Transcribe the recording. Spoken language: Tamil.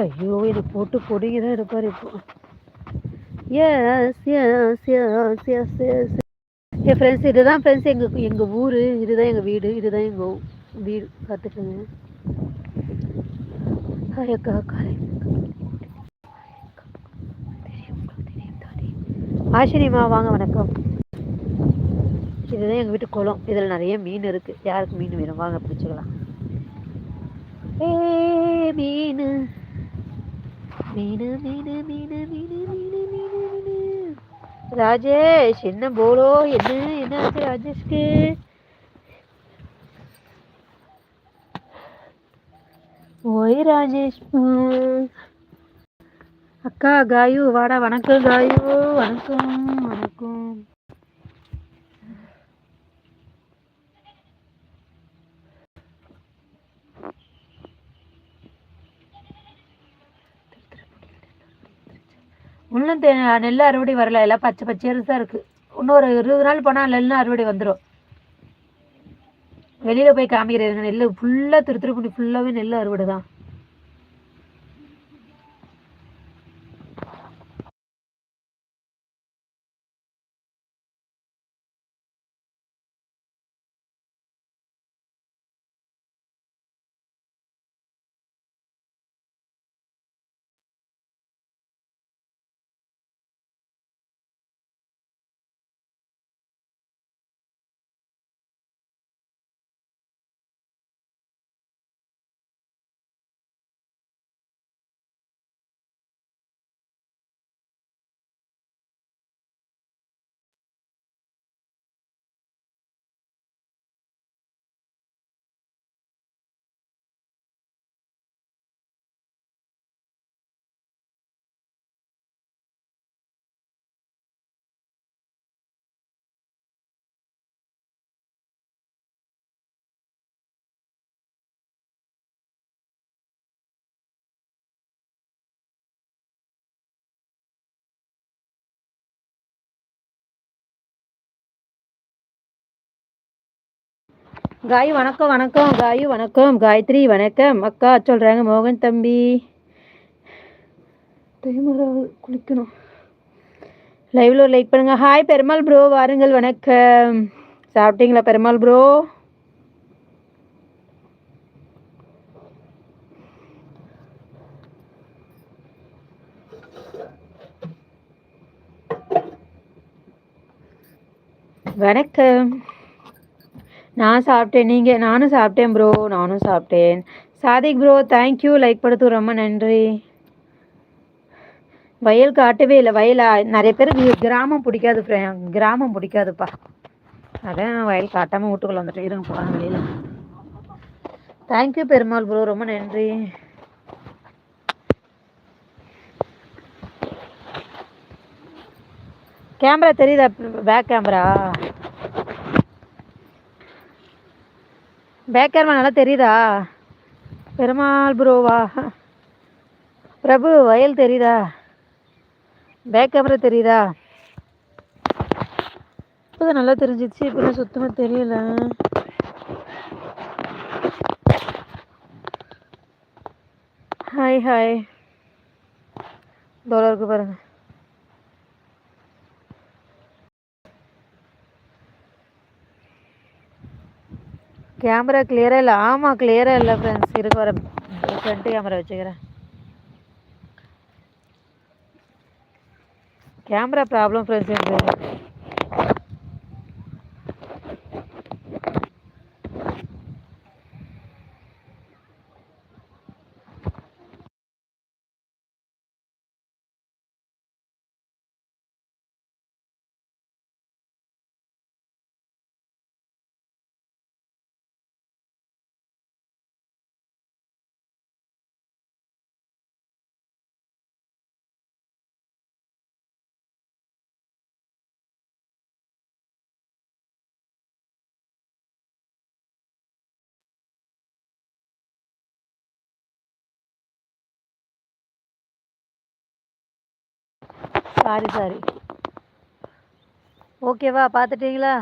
ஐயோ இது போட்டு பொடிங்க தான் எடுப்பார் இப்போ. Yes yes yes yes yes என் ஃப்ரெண்ட்ஸ் இதுதான் ஃப்ரெண்ட்ஸ் எங்கள் எங்கள் ஊர் இதுதான் எங்கள் வீடு இதுதான் எங்கள் வீடு. பார்த்துக்கோங்க. அக்கா காலை ஆஷினிமா வாங்க வணக்கம். இதுதான் எங்கள் வீட்டு குளம். இதில் நிறைய மீன் இருக்குது யாருக்கு மீன் வேணும்? வாங்க பிடிச்சிக்கலாம். ஏ மீன். மீன் மீன் மீன் மீன் மீன் மீன் ராஜேஷ் என்ன போலோ? என்ன என்ன ஆச்சு ராஜேஷ்க்கு? ஓய் ராஜேஷ். அக்கா காயு வாடா. வணக்கம் காயு. வணக்கம் வணக்கம். இன்னும் தே நெல் அறுவடை வரல. எல்லாம் பச்சை பச்சையாக இருக்கு. இருக்குது ஒரு இருபது நாள் போனால் நெல் அறுவடை வந்துடும் வெளியில் போய் காமிக்கிறேன். நெல் ஃபுல்லாக திருத்திருப்பூண்டி ஃபுல்லாகவே நெல் அறுவடை தான் காய் வணக்கம் வணக்கம். காயு வணக்கம். காயத்ரி வணக்கம். அக்கா சொல்கிறாங்க மோகன் தம்பி. குளிக்கணும். லைவ்ல ஒரு லைக் பண்ணுங்க. ஹாய் பெருமாள் ப்ரோ வாருங்கள். வணக்கம். சாப்பிட்டீங்களா பெருமாள் ப்ரோ வணக்கம். நான் சாப்பிட்டேன். நீங்கள் நானும் சாப்பிட்டேன் ப்ரோ நானும் சாப்பிட்டேன். சாதிக் ப்ரோ தேங்க்யூ லைக் படுத்து ரொம்ப நன்றி. வயல் காட்டவே இல்லை. வயலா? நிறைய பேருக்கு கிராமம் பிடிக்காது கிராமம் பிடிக்காதுப்பா. அதான் வயல் காட்டாமல் வீட்டுக்குள்ள வந்துட்டு இருங்க போகிறாங்க வெளியில். தேங்க்யூ பெருமாள் ப்ரோ ரொம்ப நன்றி. கேமரா தெரியுதா? பேக் கேமரா பேக் கேமரா நல்லா தெரியுதா? பெருமாள் ப்ரோவா பிரபு வயல் தெரியுதா? பேக் கேமரா தெரியுதா? இப்போதான் நல்லா தெரிஞ்சிச்சு. இப்போதான் சுத்தமாக தெரியல. ஹாய் ஹாய் டோலருக்கு பாருங்கள் கேமரா கிளியராக இல்லை? ஆமாம் கிளியராக இல்லை ஃப்ரெண்ட்ஸ் இருக்க வர ஃப்ரண்ட் கேமரா வச்சுக்கிறேன். கேமரா ப்ராப்ளம் ஃப்ரெண்ட்ஸ் எனக்கு. Sorry sorry. ஓகேவா பார்த்துட்டீங்களா?